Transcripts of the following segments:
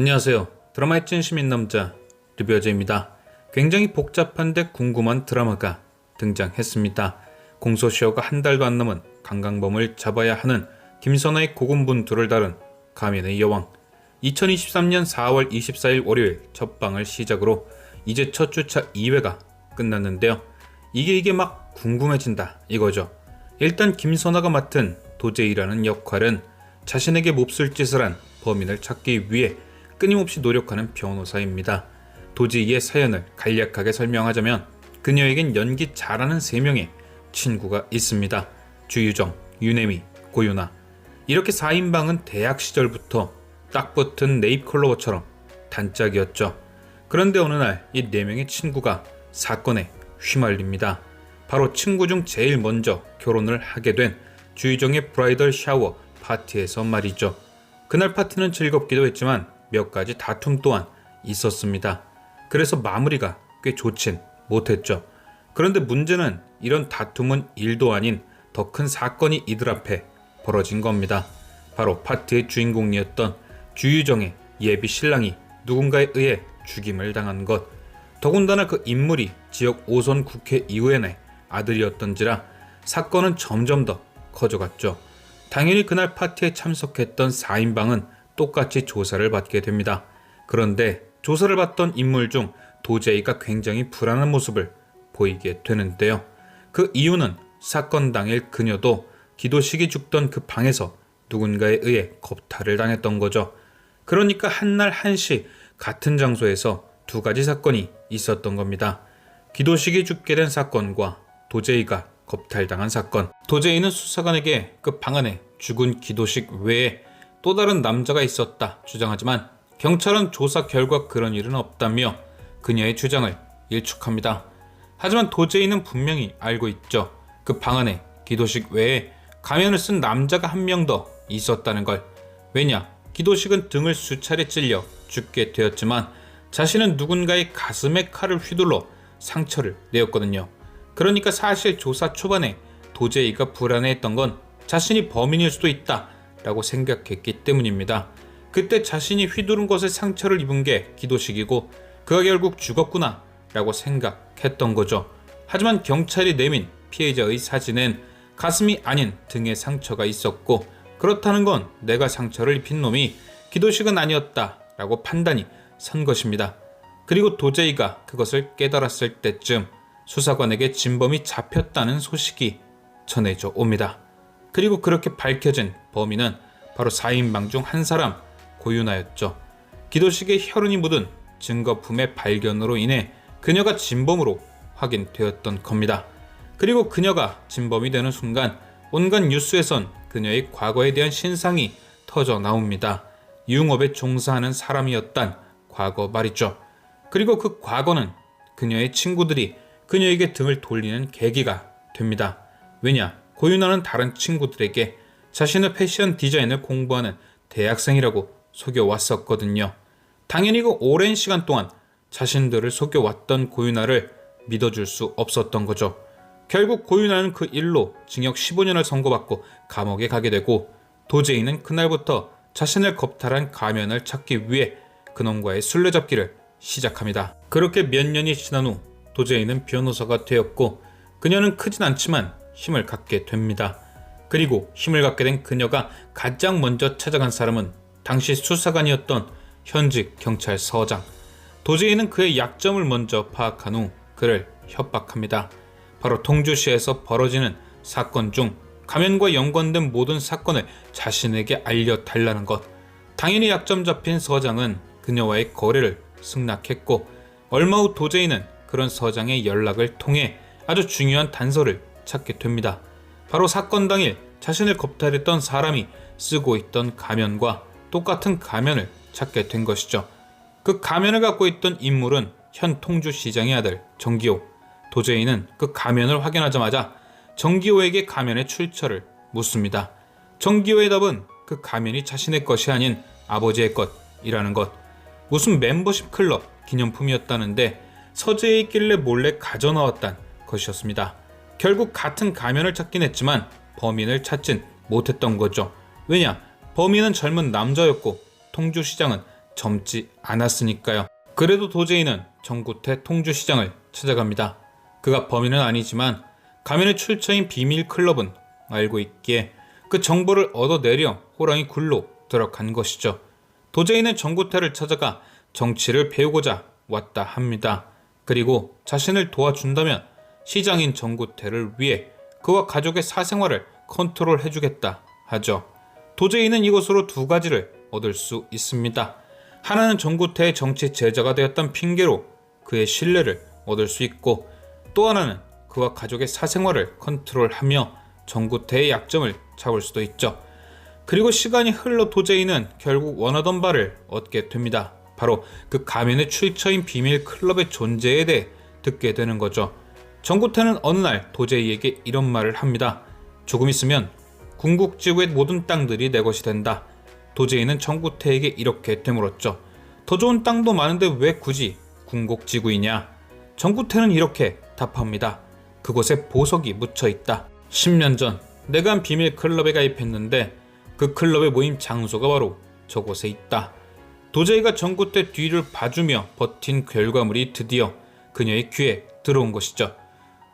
안녕하세요. 드라마의 찐 시민 남자 리뷰어제입니다. 굉장히 복잡한데 궁금한 드라마가 등장했습니다. 공소시효가 한 달도 안 남은 강강범을 잡아야 하는 김선아의 고군분투를 다룬 가면의 여왕 2023년 4월 24일 월요일 첫 방을 시작으로 이제 첫 주차 2회가 끝났는데요. 이게 이게 막 궁금해진다 이거죠. 일단 김선아가 맡은 도제이라는 역할은 자신에게 몹쓸 짓을 한 범인을 찾기 위해 끊임없이 노력하는 변호사입니다. 도제이의 사연을 간략하게 설명하자면 그녀에겐 연기 잘하는 3명의 친구가 있습니다. 주유정, 유네미, 고유나 이렇게 4인방은 대학 시절부터 딱 붙은 네잎클로버처럼 단짝이었죠. 그런데 어느 날 이 4명의 친구가 사건에 휘말립니다. 바로 친구 중 제일 먼저 결혼을 하게 된 주유정의 브라이덜 샤워 파티에서 말이죠. 그날 파티는 즐겁기도 했지만 몇 가지 다툼 또한 있었습니다. 그래서 마무리가 꽤 좋진 못했죠. 그런데 문제는 이런 다툼은 일도 아닌 더 큰 사건이 이들 앞에 벌어진 겁니다. 바로 파티의 주인공이었던 주유정의 예비 신랑이 누군가에 의해 죽임을 당한 것. 더군다나 그 인물이 지역 5선 국회 의원의 아들이었던지라 사건은 점점 더 커져갔죠. 당연히 그날 파티에 참석했던 4인방은 똑같이 조사를 받게 됩니다. 그런데 조사를 받던 인물 중 도제이가 굉장히 불안한 모습을 보이게 되는데요. 그 이유는 사건 당일 그녀도 기도식이 죽던 그 방에서 누군가에 의해 겁탈을 당했던 거죠. 그러니까 한날 한시 같은 장소에서 두 가지 사건이 있었던 겁니다. 기도식이 죽게 된 사건과 도제이가 겁탈당한 사건. 도제이는 수사관에게 그 방 안에 죽은 기도식 외에 또 다른 남자가 있었다 주장하지만 경찰은 조사 결과 그런 일은 없다며 그녀의 주장을 일축합니다. 하지만 도제이는 분명히 알고 있죠. 그 방 안에 기도식 외에 가면을 쓴 남자가 한 명 더 있었다는 걸. 왜냐? 기도식은 등을 수차례 찔려 죽게 되었지만 자신은 누군가의 가슴에 칼을 휘둘러 상처를 내었거든요. 그러니까 사실 조사 초반에 도제이가 불안해했던 건 자신이 범인일 수도 있다 라고 생각했기 때문입니다. 그때 자신이 휘두른 것에 상처를 입은 게 기도식이고 그가 결국 죽었구나 라고 생각했던 거죠. 하지만 경찰이 내민 피해자의 사진엔 가슴이 아닌 등에 상처가 있었고 그렇다는 건 내가 상처를 입힌 놈이 기도식은 아니었다 라고 판단이 선 것입니다. 그리고 도제이가 그것을 깨달았을 때쯤 수사관에게 진범이 잡혔다는 소식이 전해져 옵니다. 그리고 그렇게 밝혀진 범인은 바로 4인방 중 한 사람 고윤아였죠. 기도식에 혈흔이 묻은 증거품의 발견으로 인해 그녀가 진범으로 확인되었던 겁니다. 그리고 그녀가 진범이 되는 순간 온갖 뉴스에선 그녀의 과거에 대한 신상이 터져 나옵니다. 유흥업에 종사하는 사람이었단 과거 말이죠. 그리고 그 과거는 그녀의 친구들이 그녀에게 등을 돌리는 계기가 됩니다. 왜냐? 고윤아는 다른 친구들에게 자신의 패션 디자인을 공부하는 대학생이라고 속여왔었거든요. 당연히 그 오랜 시간 동안 자신들을 속여왔던 고윤아를 믿어줄 수 없었던 거죠. 결국 고윤아는 그 일로 징역 15년을 선고받고 감옥에 가게 되고 도제이는 그날부터 자신을 겁탈한 가면을 찾기 위해 그놈과의 술래잡기를 시작합니다. 그렇게 몇 년이 지난 후 도제이는 변호사가 되었고 그녀는 크진 않지만 힘을 갖게 됩니다. 그리고 힘을 갖게 된 그녀가 가장 먼저 찾아간 사람은 당시 수사관이었던 현직 경찰서장. 도제이는 그의 약점을 먼저 파악한 후 그를 협박합니다. 바로 통주시에서 벌어지는 사건 중 가면과 연관된 모든 사건을 자신에게 알려달라는 것. 당연히 약점 잡힌 서장은 그녀와의 거래를 승낙했고 얼마 후 도제이는 그런 서장의 연락을 통해 아주 중요한 단서를 찾게 됩니다. 바로 사건 당일 자신을 겁탈했던 사람이 쓰고 있던 가면과 똑같은 가면을 찾게 된 것이죠. 그 가면을 갖고 있던 인물은 현 통주시장의 아들 정기호. 도제이는 그 가면을 확인하자마자 정기호에게 가면의 출처를 묻습니다. 정기호의 답은 그 가면이 자신의 것이 아닌 아버지의 것이라는 것. 무슨 멤버십 클럽 기념품이었다는데 서재에 있길래 몰래 가져나왔단 것이었습니다. 결국 같은 가면을 찾긴 했지만 범인을 찾진 못했던 거죠. 왜냐? 범인은 젊은 남자였고 통주시장은 젊지 않았으니까요. 그래도 도제이는 정구태 통주시장을 찾아갑니다. 그가 범인은 아니지만 가면의 출처인 비밀 클럽은 알고 있기에 그 정보를 얻어내려 호랑이 굴로 들어간 것이죠. 도제이는 정구태를 찾아가 정치를 배우고자 왔다 합니다. 그리고 자신을 도와준다면 시장인 정구태를 위해 그와 가족의 사생활을 컨트롤해주겠다 하죠. 도제이는 이것으로 두 가지를 얻을 수 있습니다. 하나는 정구태의 정치 제자가 되었던 핑계로 그의 신뢰를 얻을 수 있고 또 하나는 그와 가족의 사생활을 컨트롤하며 정구태의 약점을 잡을 수도 있죠. 그리고 시간이 흘러 도제이는 결국 원하던 바를 얻게 됩니다. 바로 그 가면의 출처인 비밀 클럽의 존재에 대해 듣게 되는 거죠. 정구태는 어느 날 도제이에게 이런 말을 합니다. 조금 있으면 궁국 지구의 모든 땅들이 내 것이 된다. 도제이는 정구태에게 이렇게 되물었죠. 더 좋은 땅도 많은데 왜 굳이 궁곡지구이냐? 정구태는 이렇게 답합니다. 그곳에 보석이 묻혀 있다. 10년 전 내가 한 비밀 클럽에 가입했는데 그 클럽의 모임 장소가 바로 저곳에 있다. 도제이가 정구태 뒤를 봐주며 버틴 결과물이 드디어 그녀의 귀에 들어온 것이죠.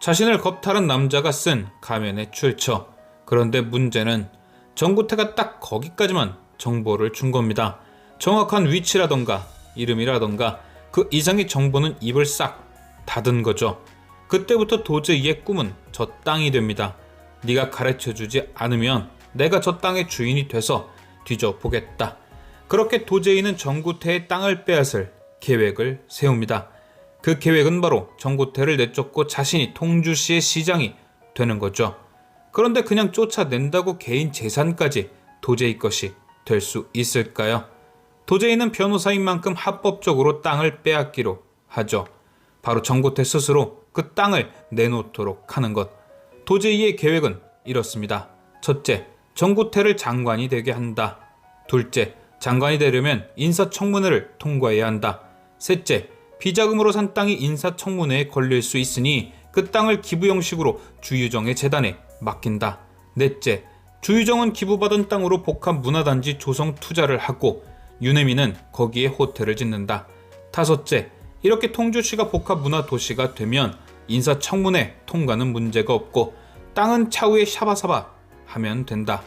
자신을 겁탈한 남자가 쓴 가면의 출처. 그런데 문제는 정구태가 딱 거기까지만 정보를 준 겁니다. 정확한 위치라던가 이름이라던가 그 이상의 정보는 입을 싹 닫은 거죠. 그때부터 도저히의 꿈은 저 땅이 됩니다. 네가 가르쳐주지 않으면 내가 저 땅의 주인이 돼서 뒤져보겠다. 그렇게 도제이는 정구태의 땅을 빼앗을 계획을 세웁니다. 그 계획은 바로 정구태를 내쫓고 자신이 통주시의 시장이 되는 거죠. 그런데 그냥 쫓아낸다고 개인 재산까지 도제이 것이 될 수 있을까요? 도제이는 변호사인 만큼 합법적으로 땅을 빼앗기로 하죠. 바로 정구태 스스로 그 땅을 내놓도록 하는 것. 도제이의 계획은 이렇습니다. 첫째, 정구태를 장관이 되게 한다. 둘째, 장관이 되려면 인사청문회를 통과해야 한다. 셋째, 비자금으로 산 땅이 인사청문회에 걸릴 수 있으니 그 땅을 기부 형식으로 주유정의 재단에 맡긴다. 넷째, 주유정은 기부받은 땅으로 복합 문화단지 조성 투자를 하고 유네미는 거기에 호텔을 짓는다. 다섯째, 이렇게 통주시가 복합 문화 도시가 되면 인사청문회 통과는 문제가 없고 땅은 차후에 샤바사바 하면 된다.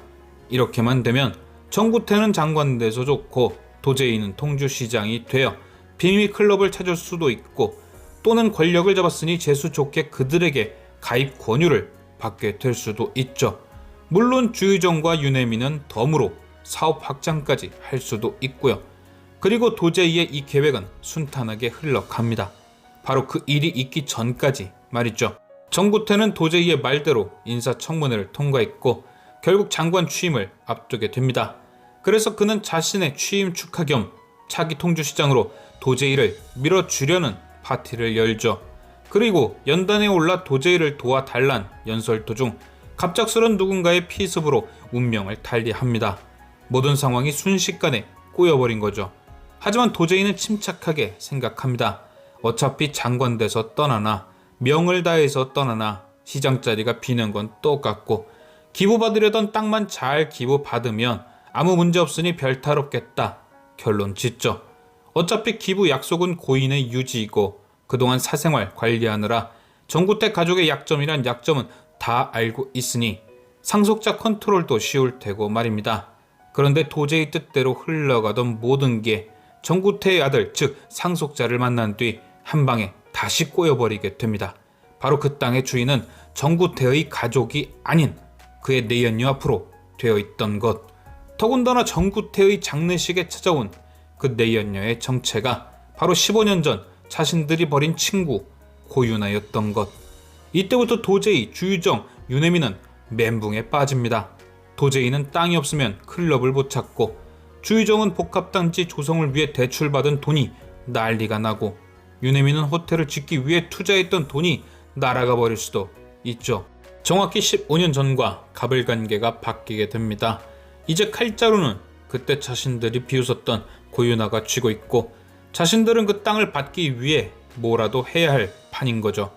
이렇게만 되면 정구태는 장관 돼서 좋고 도제이는 통주시장이 되어 비밀 클럽을 찾을 수도 있고 또는 권력을 잡았으니 재수 좋게 그들에게 가입 권유를 받게 될 수도 있죠. 물론 주유정과 유네미는 덤으로 사업 확장까지 할 수도 있고요. 그리고 도제이의 이 계획은 순탄하게 흘러갑니다. 바로 그 일이 있기 전까지 말이죠. 정구태는 도제이의 말대로 인사청문회를 통과했고 결국 장관 취임을 앞두게 됩니다. 그래서 그는 자신의 취임 축하 겸 차기 통주시장으로 도제이를 밀어주려는 파티를 열죠. 그리고 연단에 올라 도제이를 도와달란 연설 도중 갑작스런 누군가의 피습으로 운명을 달리합니다. 모든 상황이 순식간에 꼬여버린 거죠. 하지만 도제이는 침착하게 생각합니다. 어차피 장관 돼서 떠나나 명을 다해서 떠나나 시장 자리가 비는 건 똑같고 기부받으려던 땅만 잘 기부받으면 아무 문제 없으니 별 탈 없겠다. 결론 짓죠. 어차피 기부 약속은 고인의 유지이고 그동안 사생활 관리하느라 정구택 가족의 약점이란 약점은 다 알고 있으니 상속자 컨트롤도 쉬울 테고 말입니다. 그런데 도저히 뜻대로 흘러가던 모든 게 정구태의 아들 즉 상속자를 만난 뒤 한 방에 다시 꼬여버리게 됩니다. 바로 그 땅의 주인은 정구태의 가족이 아닌 그의 내연녀 앞으로 되어 있던 것. 더군다나 정구태의 장례식에 찾아온 그 내연녀의 정체가 바로 15년 전 자신들이 버린 친구 고윤아였던 것. 이때부터 도제이, 주유정, 유네미는 멘붕에 빠집니다. 도제이는 땅이 없으면 클럽을 못 찾고 주유정은 복합단지 조성을 위해 대출받은 돈이 난리가 나고 유네미는 호텔을 짓기 위해 투자했던 돈이 날아가 버릴 수도 있죠. 정확히 15년 전과 가불관계가 바뀌게 됩니다. 이제 칼자루는 그때 자신들이 비웃었던 고윤아가 쥐고 있고 자신들은 그 땅을 받기 위해 뭐라도 해야 할 판인 거죠.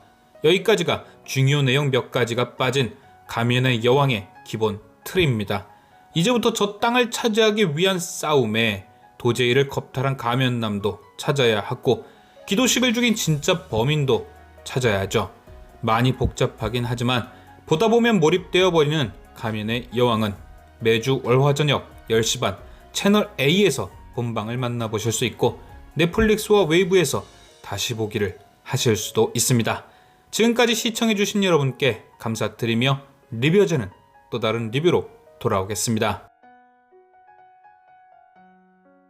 여기까지가 중요 내용 몇 가지가 빠진 가면의 여왕의 기본 틀입니다. 이제부터 저 땅을 차지하기 위한 싸움에 도제이를 겁탈한 가면남도 찾아야 하고 기도식을 죽인 진짜 범인도 찾아야죠. 많이 복잡하긴 하지만 보다 보면 몰입되어 버리는 가면의 여왕은 매주 월화 저녁 10시 반 채널 A에서 본방을 만나보실 수 있고 넷플릭스와 웨이브에서 다시 보기를 하실 수도 있습니다. 지금까지 시청해주신 여러분께 감사드리며 리뷰어제는 또 다른 리뷰로 돌아오겠습니다.